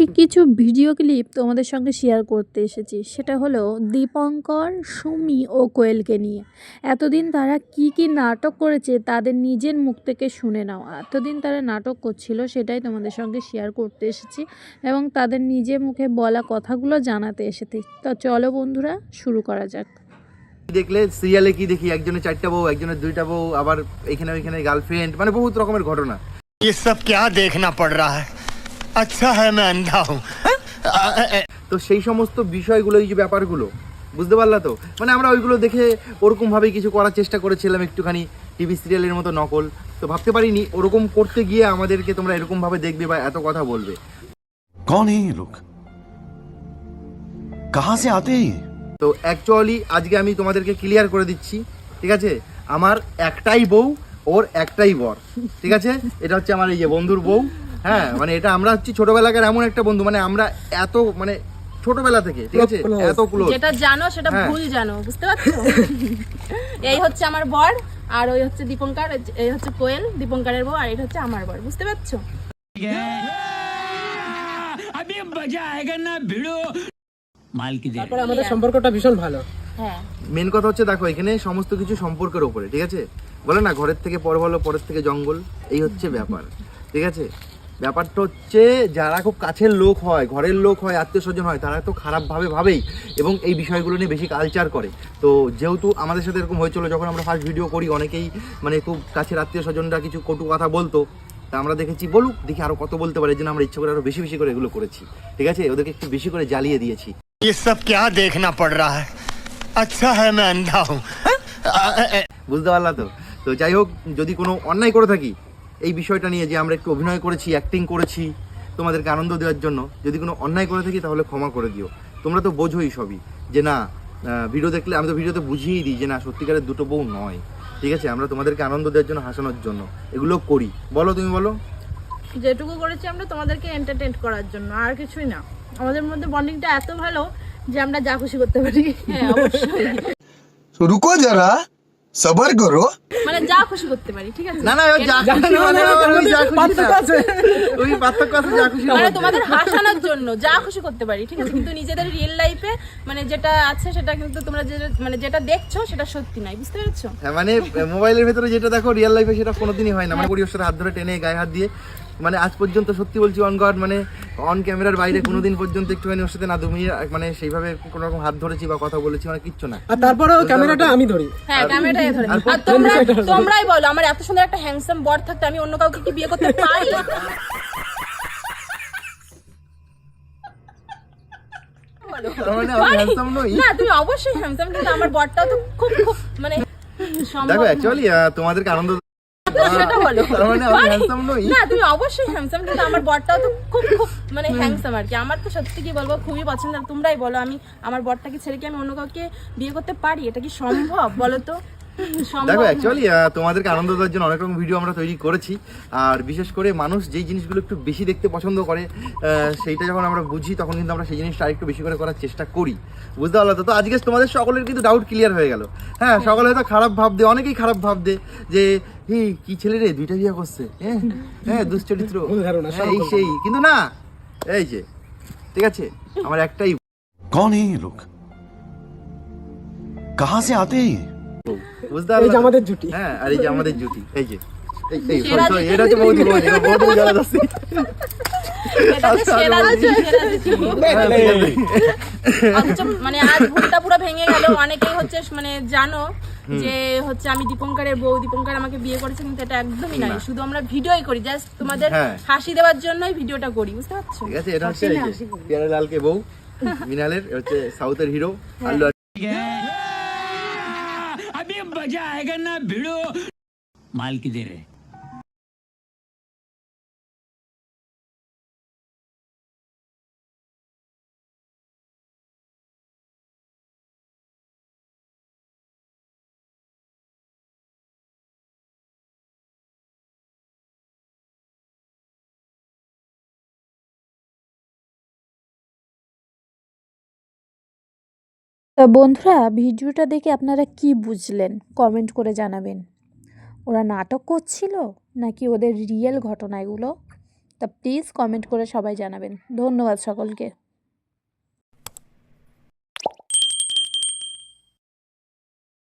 আজকে কিছু video clip তোমাদের সঙ্গে শেয়ার করতে এসেছি সেটা হলো দীপঙ্কর সুমি ও কোয়েলকে নিয়ে এতদিন তারা কি কি নাটক করেছে তাদের নিজের মুখ থেকে শুনে নাও এতদিন তারা নাটক করছিল সেটাই তোমাদের সঙ্গে শেয়ার করতে এসেছি এবং তাদের নিজে মুখে বলা কথাগুলো জানাতে এসেছি তো চলো বন্ধুরা শুরু করা যাক দেখলে সিরিয়ালে কি দেখি একজনের চারটা বউ একজনের দুইটা বউ আবার এখানে ওইখানে গার্লফ্রেন্ড মানে বহুত রকমের ঘটনা ये सब क्या देखना पड़ रहा है আচ্ছা হ্যাঁ ম্যান দাও তো সেই সমস্ত বিষয়গুলো এই যে ব্যাপারগুলো বুঝতে পারলা তো? মানে আমরা ওইগুলো দেখে ওরকমভাবে কিছু করার চেষ্টা করেছিলাম একটুখানি টিভি সিরিয়ালের মতো নকল। তো ভাবতে পারিনি ওরকম করতে গিয়ে আমাদেরকে তোমরা এরকমভাবে দেখবে বা এত কথা বলবে। লোক? তো অ্যাকচুয়ালি আজকে আমি তোমাদেরকে ক্লিয়ার করে দিচ্ছি ঠিক আছে? আমার একটাই বউ ওর একটাই বর ঠিক আছে? এটা হচ্ছে আমার এই যে বন্ধুর বউ। হ্যাঁ মানে এটা আমরা হচ্ছে ছোটবেলাকার এমন একটা বন্ধু মানে আমরা এত মানে ছোটবেলা থেকে ঠিক আছে? এত ক্লোজ যেটা জানো সেটা হ্যাঁ। ভুল জানো বুঝতে পারছ? এই হচ্ছে আমার বর আর ওই হচ্ছে দীপঙ্কর এই হচ্ছে কোয়েল দীপঙ্করের বউ আর এটা হচ্ছে আমার বর বুঝতে পারছ? আমি মজা আয়েগা না ভিড়ো তারপরে আমাদের সম্পর্কটা ভীষণ ভালো। হ্যাঁ। মেন কথা হচ্ছে দেখো এখানে সমস্ত কিছু সম্পর্কের উপরে ঠিক আছে? বলে না ঘরের থেকে পর ভালো পরের থেকে জঙ্গল এই হচ্ছে ব্যাপার ঠিক আছে? ব্যাপারটা হচ্ছে যারা খুব কাছের লোক হয় ঘরের লোক হয় আত্মীয় স্বজন হয় তারা তো খারাপভাবে ভাবেই এবং এই বিষয়গুলো নিয়ে বেশি কালচার করে তো যেহেতু আমাদের সাথে এরকম হয়েছিল যখন আমরা ফার্স্ট ভিডিও করি অনেকেই মানে খুব কাছের আত্মীয় স্বজনরা কিছু কটু কথা বলতো তা আমরা দেখেছি বলুক দেখি আরো কত বলতে পারে এই জন্য আমরা ইচ্ছা করে আরো বেশি বেশি করে এগুলো করেছি ঠিক আছে ওদেরকে একটু বেশি করে জ্বালিয়ে দিয়েছি ये सब क्या देखना पड़ रहा है अच्छा है मैं अंधा हूँ বুঝতে পারলা তো তো যাই হোক যদি কোনো অন্যায় করে থাকি এই বিষয়টা নিয়ে যে আমরা একটু অভিনয় করেছি অ্যাক্টিং করেছি তোমাদেরকে আনন্দ দেওয়ার জন্য যদি কোনো অন্যায় করে থাকি তাহলে ক্ষমা করে দিও। তোমরা তো বোঝোই সবই যে না ভিডিও দেখলে আমি তো ভিডিওতে বুঝিয়েই দিই যে না সত্যিকারের দুটো বউ নয়। ঠিক আছে? আমরা তোমাদেরকে আনন্দ দেওয়ার জন্য হাসানোর জন্য। এগুলো করি। বলো তুমি বলো। যেটুকু করেছি আমরা তোমাদেরকে এন্টারটেন করার জন্য আর কিছুই না। আমাদের মধ্যে বন্ডিংটা এত ভালো যে আমরা যা খুশি করতে পারি। হ্যাঁ অবশ্যই। রুকো যারা সবার করো মানে যা খুশি করতে পারি ঠিক আছে? না না যা মানে পার্থক্য আছে। ওই পার্থক্য আছে যা খুশি মানে তোমাদের হাসানোর জন্য যা খুশি করতে পারি ঠিক আছে? কিন্তু নিজেদের রিয়েল লাইফে মানে যেটা আছে সেটা কিন্তু তোমরা যে মানে যেটা দেখছ সেটা সত্যি নাই বুঝতে পেরেছ? হ্যাঁ মানে মোবাইলের ভিতরে যেটা দেখো রিয়েল লাইফে সেটা কোনোদিনই হয় না। মানে পরিবেশের হাত ধরে টেনে গায়ে হাত দিয়ে মানে আজ পর্যন্ত সত্যি বলছি অন গড মানে অন ক্যামেরার বাইরে কোনোদিন পর্যন্ত একটুখানি ওর সাথে না তুমি মানে সেইভাবে কোনো রকম হাত ধরেছি বা কথা বলেছি মানে কিচ্ছু না আর তারপরেও ক্যামেরাটা আমি ধরি হ্যাঁ ক্যামেরাটাই ধরে আর তোমরা তোমরাই বলো আমার এত সুন্দর একটা হ্যান্ডসাম বর থাকতে আমি অন্য কাউকে কি বিয়ে করতে পারি বলো। তার মানে আমি handsome নই? না তুমি অবশ্যই হ্যান্ডসাম কিন্তু আমার বরটাও তো খুব খুব মানে দেখো না। অ্যাকচুয়ালি তোমাদেরকে আনন্দ সেটা বলো তার মানে আমি পারি। handsome নই? না তুমি অবশ্যই হ্যান্ডসাম কিন্তু আমার বরটাও তো খুব খুব মানে হ্যান্ডসাম আর কি। আমার তো সত্যি কি বলব খুবই পছন্দ। তোমরাই বলো আমি আমার বরটাকে ছেড়ে কি আমি অন্য কাউকে বিয়ে করতে পারি? এটা কি সম্ভব বলো তো? দেখো অ্যাকচুয়ালি তোমাদেরকে আনন্দ দেওয়ার জন্য অনেক রকম ভিডিও আমরা তৈরি করেছি। আর বিশেষ করে মানুষ যেই জিনিসগুলো একটু বেশি দেখতে পছন্দ করে সেইটা যখন আমরা বুঝি তখন কিন্তু আমরা সেই জিনিসটা আরেকটু বেশি করে করার চেষ্টা করি। বুঝতে পারল তো? আজকে তোমাদের সকলের কিন্তু ডাউট ক্লিয়ার হয়ে গেল। হ্যাঁ। সকলে হয়তো খারাপ ভাববে অনেকেই খারাপ ভাববে যে কি ছেলে রে? দুইটা বিয়ে করছে। হ্যাঁ দুশ্চরিত্র এই সেই। কিন্তু না এই যে ঠিক আছে? আমার একটাই কোন এই লোক কাহা সে আতে বুঝতে পারলে আমাদের জুটি। হ্যাঁ আর এই যে আমাদের জুটি। এই যে মানে আজ ভুলটা পুরো ভেঙে গেল। অনেকেই হচ্ছে মানে জানো যে হচ্ছে আমি দীপঙ্করের বউ দীপঙ্কর আমাকে বিয়ে করেছে কিন্তু এটা একদমই নয় শুধু আমরা ভিডিওই করি জাস্ট তোমাদের হ্যাঁ। হাসি দেওয়ার জন্যই ভিডিওটা করি বুঝতে পারছো ঠিক আছে এটা হচ্ছে এই যে পিয়ারে লালকে বউ মিনালের হচ্ছে সাউথের হিরো আল্লু अभी मजा आएगा ना भिड़ो माल की दे रहे বন্ধুরা, ভিডিওটা দেখে আপনারা কি বুঝলেন? কমেন্ট করে জানাবেন। ওরা নাটক করছিল নাকি ওদের রিয়েল ঘটনা এগুলো? তা প্লিজ কমেন্ট করে সবাই জানাবেন। ধন্যবাদ সকলকে।